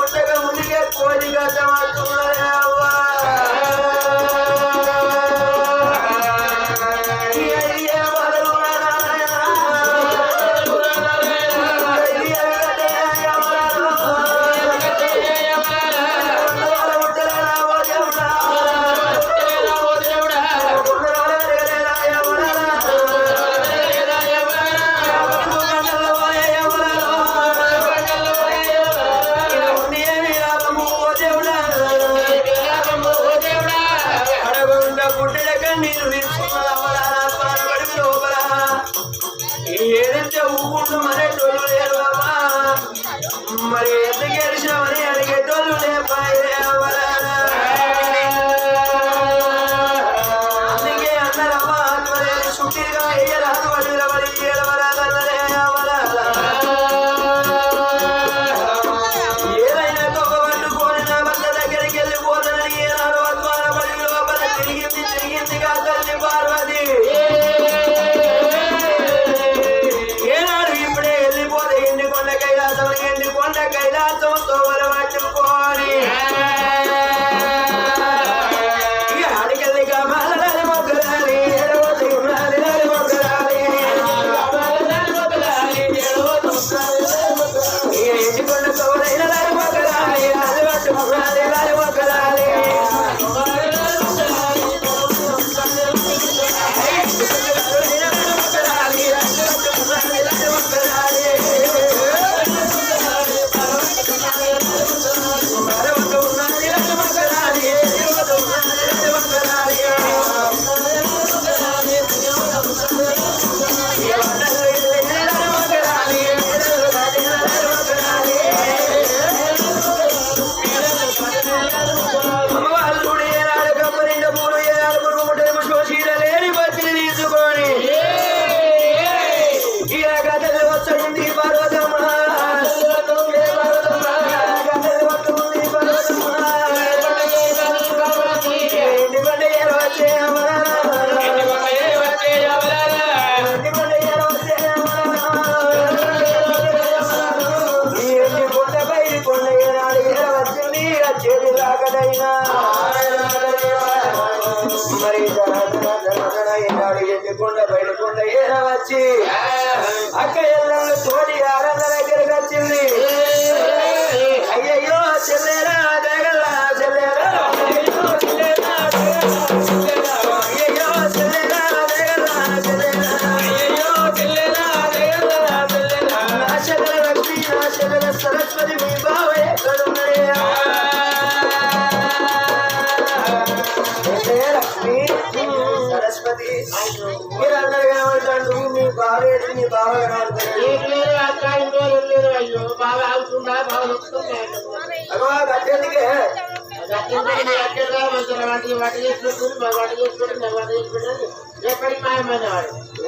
ఉండగా మునిగే కోరిగా సమాజంలో జగదైనా మరి నాడు ఏర వచ్చి అక్క ఎల్లమ్మ తోడి ఆరాధన దగ్గరికి వచ్చింది అయ్యయ్యో చెల్లెరా దగ్గర చెల్లెరా సరస్వతి మీ బా भगवान अकेले के है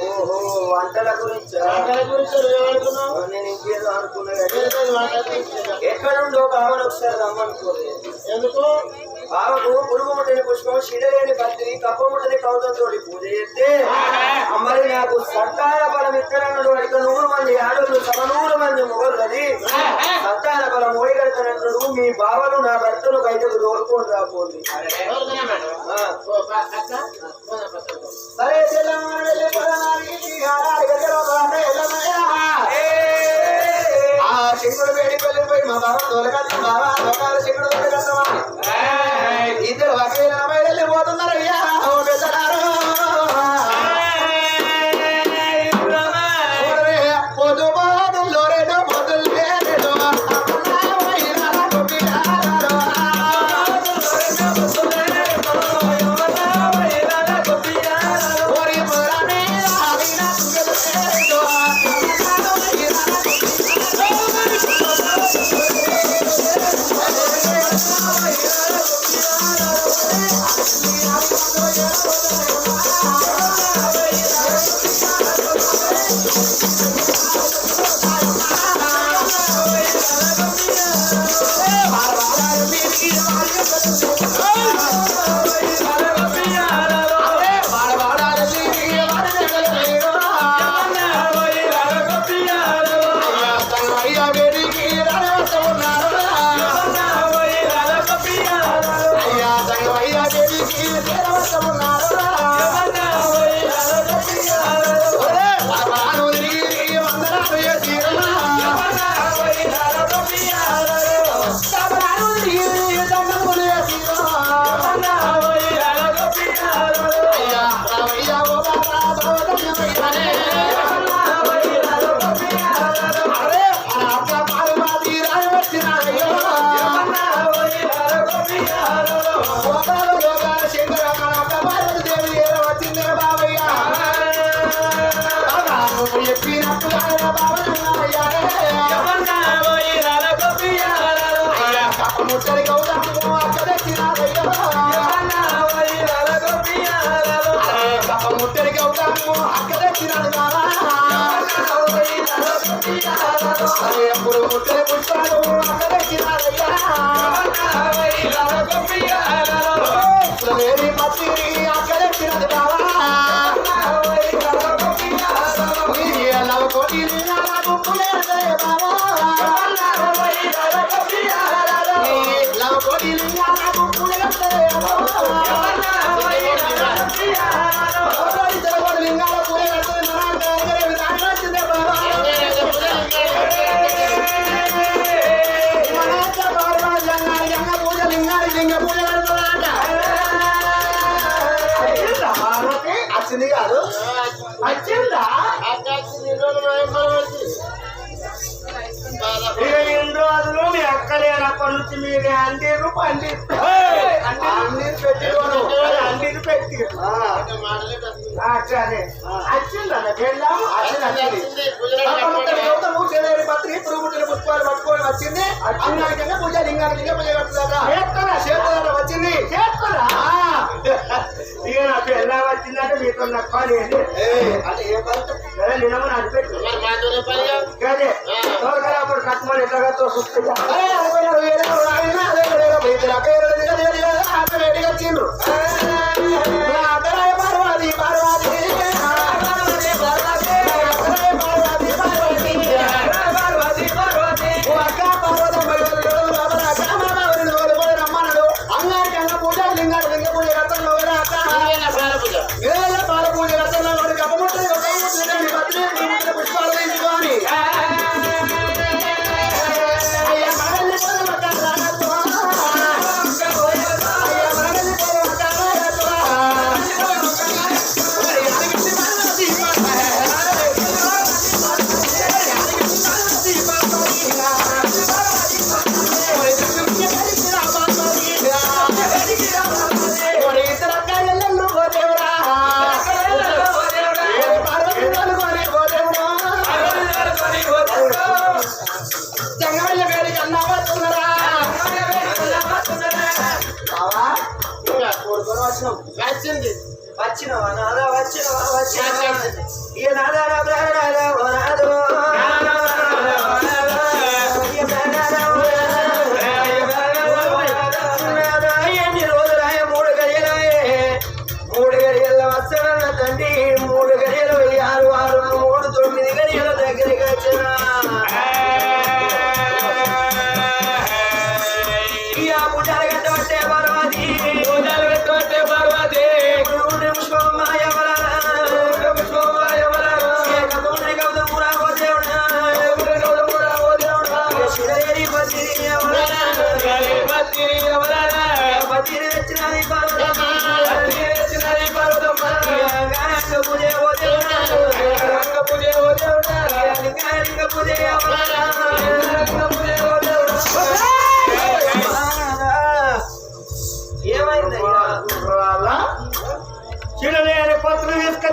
ఓహో వంటల గురించి నేను ఇంకేదో అనుకున్నాను ఎక్కడ ఉండో కావాలి ఒకసారి రమ్మనుకోలేదు ఎందుకు బావకు పురుగుముట్టని పుష్పం శిడలేని పత్రి కప్పముట్టని కౌతంతో పూజ చేస్తే అమ్మని నాకు సంతాన బలం ఇస్తానన్నాడు అడిగ నూరు మంది ఆడోళ్ళు సమనూరు మంది మొగలది సంతాన బలం ఓడిగడతానన్నాడు మీ బావలు నా భర్తలు బయటకు దోడుకోండి రాబోండి ఆ. శివుడు వేడిపోయి మగారు తోలుకొస్తున్నావా మగారు చిక్కుడు తోలుకొస్తావా ఇద్దరు ఒకే నలభై ఎప్పుడు ముట్టడి పుష్పాలు అక్కడ వేరి మట్టి అక్కడ తినదు బాబా లవ కోటి లవ నుంచి మీరు అండిరు పండిరు అండిరు పెట్టిరు అండిరు పెట్టిరు అట్లనే వచ్చిందా? వెళ్ళాము వచ్చింది. పత్రి పురుగుట్టిన పుష్పాలు పట్టుకొని వచ్చింది. అంగానికంగా పూజ లింగానికంగా పూజ కట్టుదాకా చేస్తారా చేస్తారా వచ్చింది. చేస్తారా ఇక నాకు ఎలా వచ్చిందంటే మీతో నాకు పని అంటే ఏ పని? నిన్న నాకు పెట్టు గదే తోరగా అప్పుడు కట్టుమని ఎట్లాగా తోసుకుంటా వచ్చిండ్రు வச்சிருந்து. வச்சினவா நான் தான்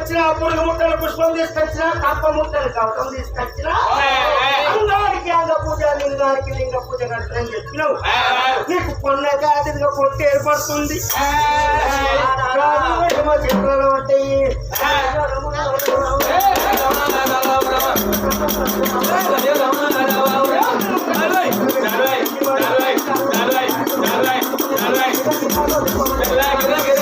తీసుకొచ్చిన పురుగు ముట్టలు పుష్పం తీసుకొచ్చిన కప్ప ముట్టలు కవటం తీసుకొచ్చిన అందరికి అంగ పూజ లింగానికి లింగ పూజ కట్టని చెప్పినావు. నీకు పొన్న జాతిగా పొట్టి ఏర్పడుతుంది. మూడు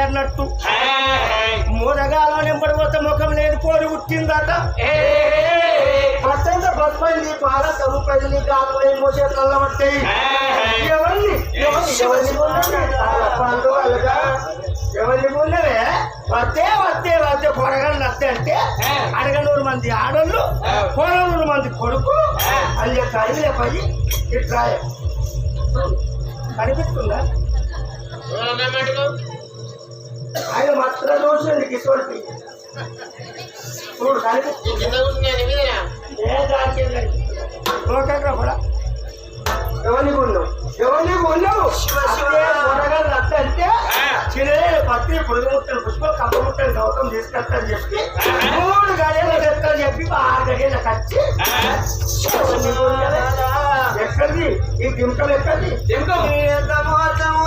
అన్నట్టు మూడగాలో నింపడిపోతే ముఖం లేని కోడి పుట్టిందట పట్టంత బస్పైంది పాల కరుపైంది కాకులే మోసే కళ్ళబట్టాయి ఎవరిని? ఎవరిని? ఎవరిని కొన్నవే వస్తే వస్తే వస్తే పొరగలు వస్తే అంటే అడగనూరు మంది ఆడళ్ళు పొరనూరు మంది కొడుకు అని చెప్పి అడిగిలే పోయి ఇట్లా. కనిపిస్తుందా? ఆయన మాత్రం చూసింది కిషోర్కి చూడు పురుగు ముట్టలు పుష్ప కప్ప ముట్టలు గౌతమ్ తీసుకొస్తాను చెప్పి మూడు గడియలు తెస్తాను చెప్పి ఆరు ఎవరిని కొన్నావే? ఎక్కడిది? ఈ దింకలు ఎక్కడిది? ఎంత మోసము